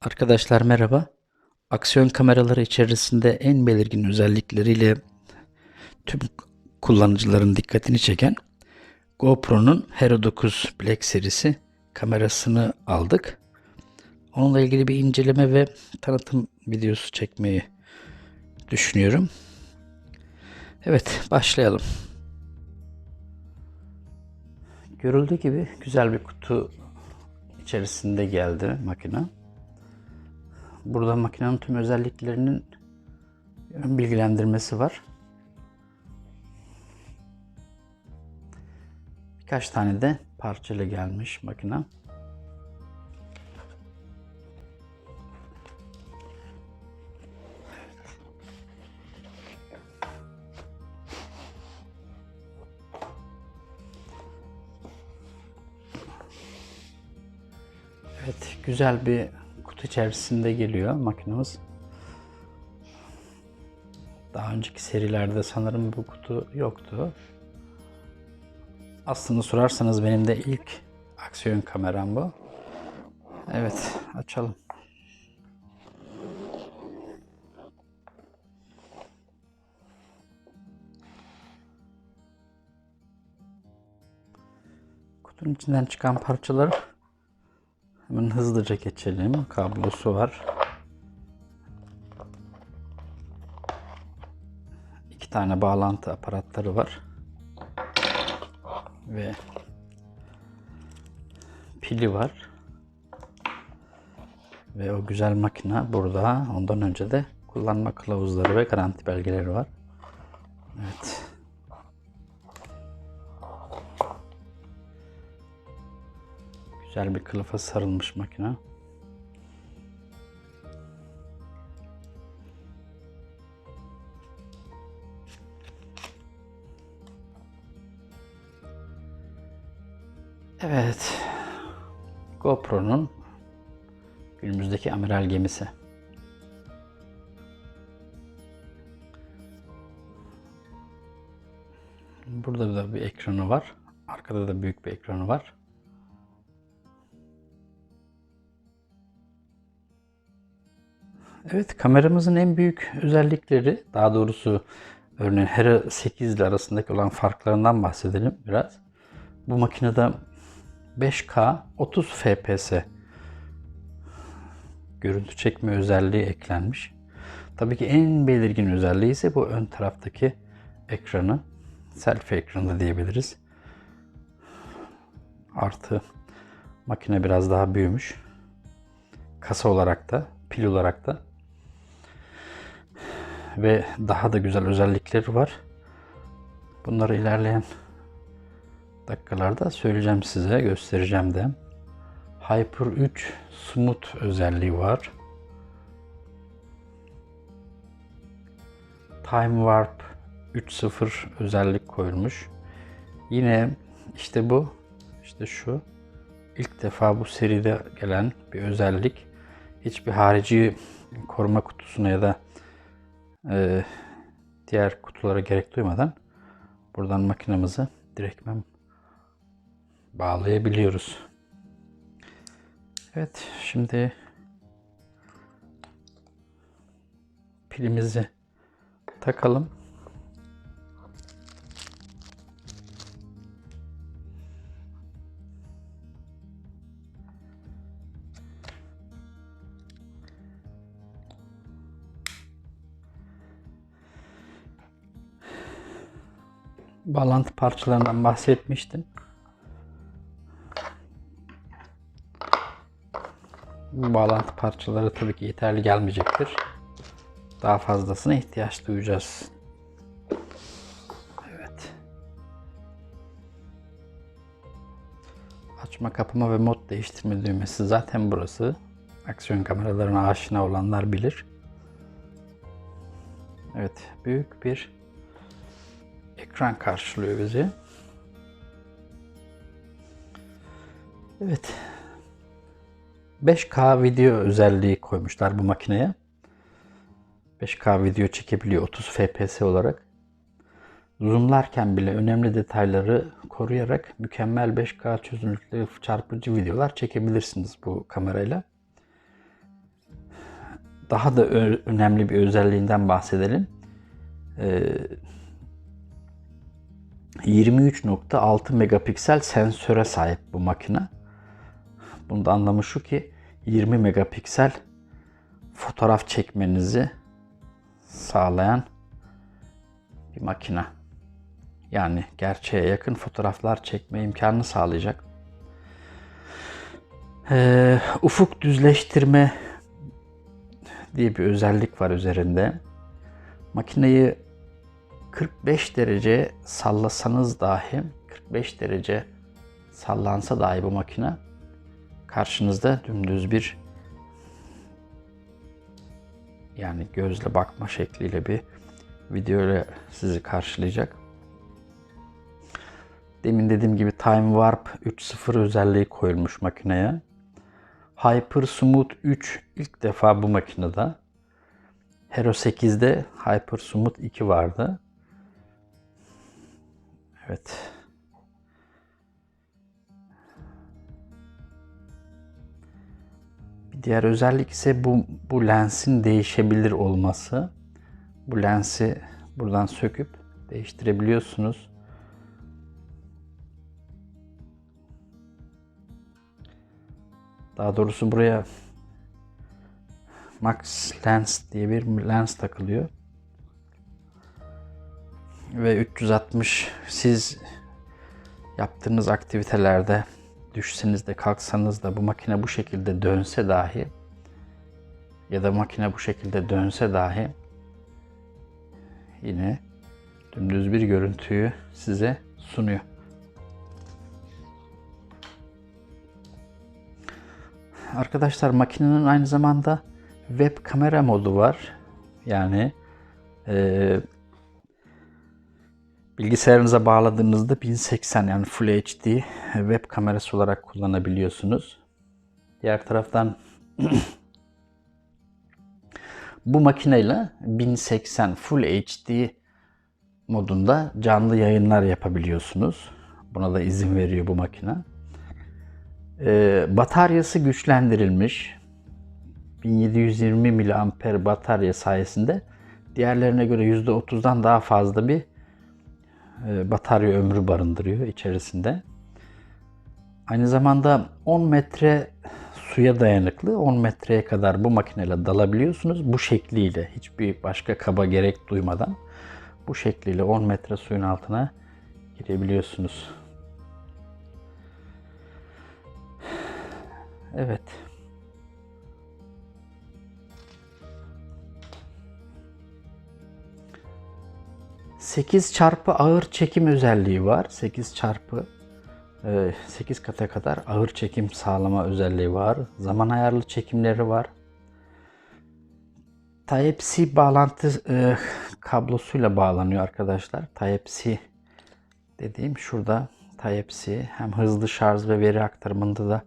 Arkadaşlar merhaba. Aksiyon kameraları içerisinde en belirgin özellikleriyle tüm kullanıcıların dikkatini çeken GoPro'nun Hero 9 Black serisi kamerasını aldık. Onunla ilgili bir inceleme ve tanıtım videosu çekmeyi düşünüyorum. Evet, başlayalım. Görüldüğü gibi güzel bir kutu içerisinde geldi makine. Burada makinenin tüm özelliklerinin bilgilendirmesi var. Birkaç tane de parçayla gelmiş makine. Evet, güzel bir içerisinde geliyor makinemiz. Daha önceki serilerde sanırım bu kutu yoktu. Aslında sorarsanız benim de ilk aksiyon kameram bu. Evet, açalım. Kutunun içinden çıkan parçaları Hemen hızlıca geçelim. Kablosu var. İki tane bağlantı aparatları var. Ve pili var. Ve o güzel makine burada. Ondan önce de kullanma kılavuzları ve garanti belgeleri var. Evet. Güzel bir kılıfa sarılmış makine. Evet. GoPro'nun günümüzdeki amiral gemisi. Burada da bir ekranı var. Arkada da büyük bir ekranı var. Evet kameramızın en büyük özellikleri daha doğrusu örneğin Hera 8 ile arasındaki olan farklarından bahsedelim biraz. Bu makinede 5K 30 FPS görüntü çekme özelliği eklenmiş. Tabii ki en belirgin özelliği ise bu ön taraftaki ekranı. Selfie ekranı diyebiliriz. Artı makine biraz daha büyümüş. Kasa olarak da, pil olarak da ve daha da güzel özellikleri var. Bunları ilerleyen dakikalarda söyleyeceğim size, göstereceğim de. Hyper 3 Smooth özelliği var. Time Warp 3.0 özellik koyulmuş. Yine işte bu, işte şu ilk defa bu seride gelen bir özellik. Hiçbir harici koruma kutusuna ya da e, diğer kutulara gerek duymadan buradan makinamızı direktmen bağlayabiliyoruz. Evet şimdi pilimizi takalım. Bağlantı parçalarından bahsetmiştim. Bu bağlantı parçaları tabii ki yeterli gelmeyecektir. Daha fazlasına ihtiyaç duyacağız. Evet. Açma, kapama ve mod değiştirme düğmesi zaten burası. Aksiyon kameralarına aşina olanlar bilir. Evet, büyük bir ekran karşılıyor bizi. Evet. 5K video özelliği koymuşlar bu makineye. 5K video çekebiliyor 30 FPS olarak. Zoomlarken bile önemli detayları koruyarak mükemmel 5K çözünürlüklü çarpıcı videolar çekebilirsiniz bu kamerayla. daha da önemli bir özelliğinden bahsedelim. Ee, 23.6 megapiksel sensöre sahip bu makine. Bunun da anlamı şu ki 20 megapiksel fotoğraf çekmenizi sağlayan bir makine. Yani gerçeğe yakın fotoğraflar çekme imkanını sağlayacak. Ee, ufuk düzleştirme diye bir özellik var üzerinde. Makineyi 45 derece sallasanız dahi 45 derece sallansa dahi bu makine karşınızda dümdüz bir yani gözle bakma şekliyle bir video ile sizi karşılayacak. Demin dediğim gibi Time Warp 3.0 özelliği koyulmuş makineye. Hyper Smooth 3 ilk defa bu makinede. Hero 8'de Hyper Smooth 2 vardı. Evet. Bir diğer özellik ise bu, bu lensin değişebilir olması. Bu lensi buradan söküp değiştirebiliyorsunuz. Daha doğrusu buraya Max Lens diye bir lens takılıyor. Ve 360 siz yaptığınız aktivitelerde düşseniz de kalksanız da bu makine bu şekilde dönse dahi ya da makine bu şekilde dönse dahi yine dümdüz bir görüntüyü size sunuyor. Arkadaşlar makinenin aynı zamanda web kamera modu var. Yani bilgisayarınıza bağladığınızda 1080 yani Full HD web kamerası olarak kullanabiliyorsunuz. Diğer taraftan bu makineyle 1080 Full HD modunda canlı yayınlar yapabiliyorsunuz. Buna da izin veriyor bu makine. Ee, bataryası güçlendirilmiş. 1720 mAh batarya sayesinde diğerlerine göre %30'dan daha fazla bir batarya ömrü barındırıyor içerisinde. Aynı zamanda 10 metre suya dayanıklı. 10 metreye kadar bu makineyle dalabiliyorsunuz. Bu şekliyle hiçbir başka kaba gerek duymadan bu şekliyle 10 metre suyun altına girebiliyorsunuz. Evet. Sekiz çarpı ağır çekim özelliği var. 8 çarpı 8 kata kadar ağır çekim sağlama özelliği var. Zaman ayarlı çekimleri var. Type-C bağlantı e, kablosuyla bağlanıyor arkadaşlar. Type-C dediğim şurada Type-C hem hızlı şarj ve veri aktarımında da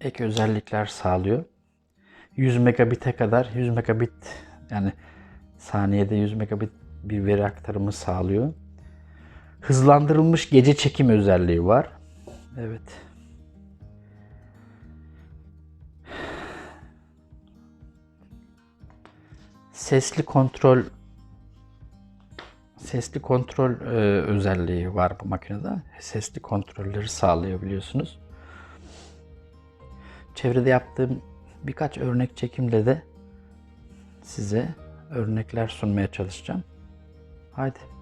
ek özellikler sağlıyor. 100 megabit'e kadar 100 megabit yani saniyede 100 megabit bir veri aktarımı sağlıyor. Hızlandırılmış gece çekim özelliği var. Evet. Sesli kontrol sesli kontrol e, özelliği var bu makinede. Sesli kontrolleri sağlayabiliyorsunuz. Çevrede yaptığım birkaç örnek çekimle de size örnekler sunmaya çalışacağım. Haydi.